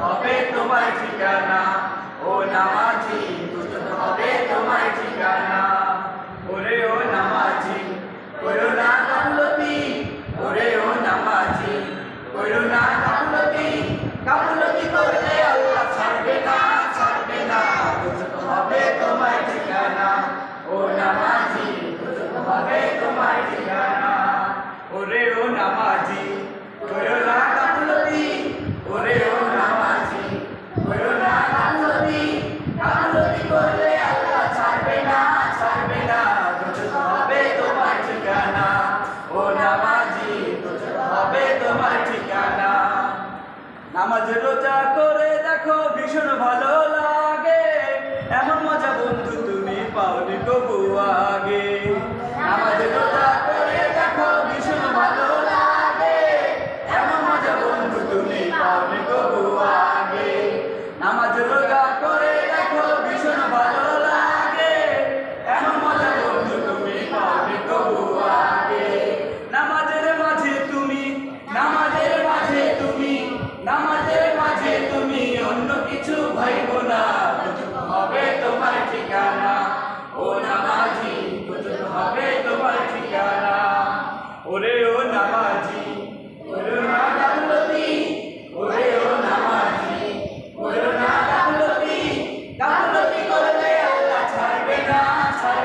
হবে তোমার ঠিকানা। ও নামাজি দুজন হবে তোমার ঠিকানা। নামাজ রোজা করে দেখো ভীষণ ভালো লাগে। এমন মজা বন্ধু তুমি পাওনি কবু আগে। আমার রোজা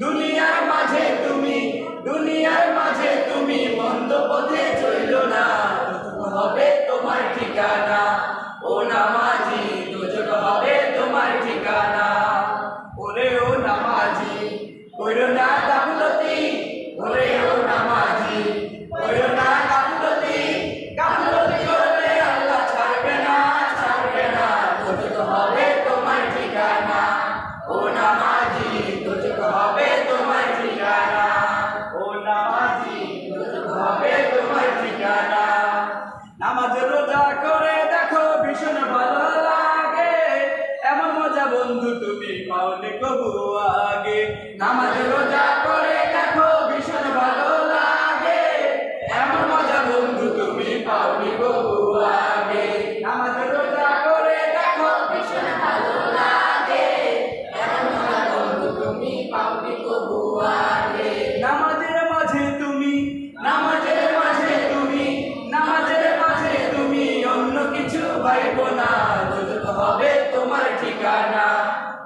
দুনিয়ার মাঝে তুমি, দুনিয়ার পথে চইল না। হবে তোমার ঠিকানা, ও নামাজি, দুজক হবে তোমার ঠিকানা। ওরে ও নামাজি, কইরো না রোজা করে দেখো, ভীষণ ভালো লাগে। এমন মজা বন্ধু তুমি পাওনি কবু আগে। নামাজ রোজা করে দেখো, ভীষণ ভালো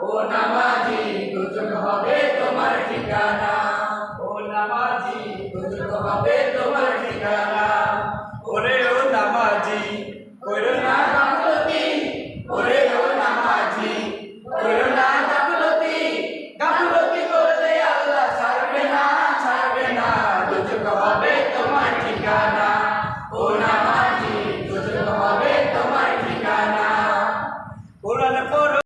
ও নামাজি দুজন হবে তোমার ঠিকানা। ও নামাজি দুজন হবে তোমার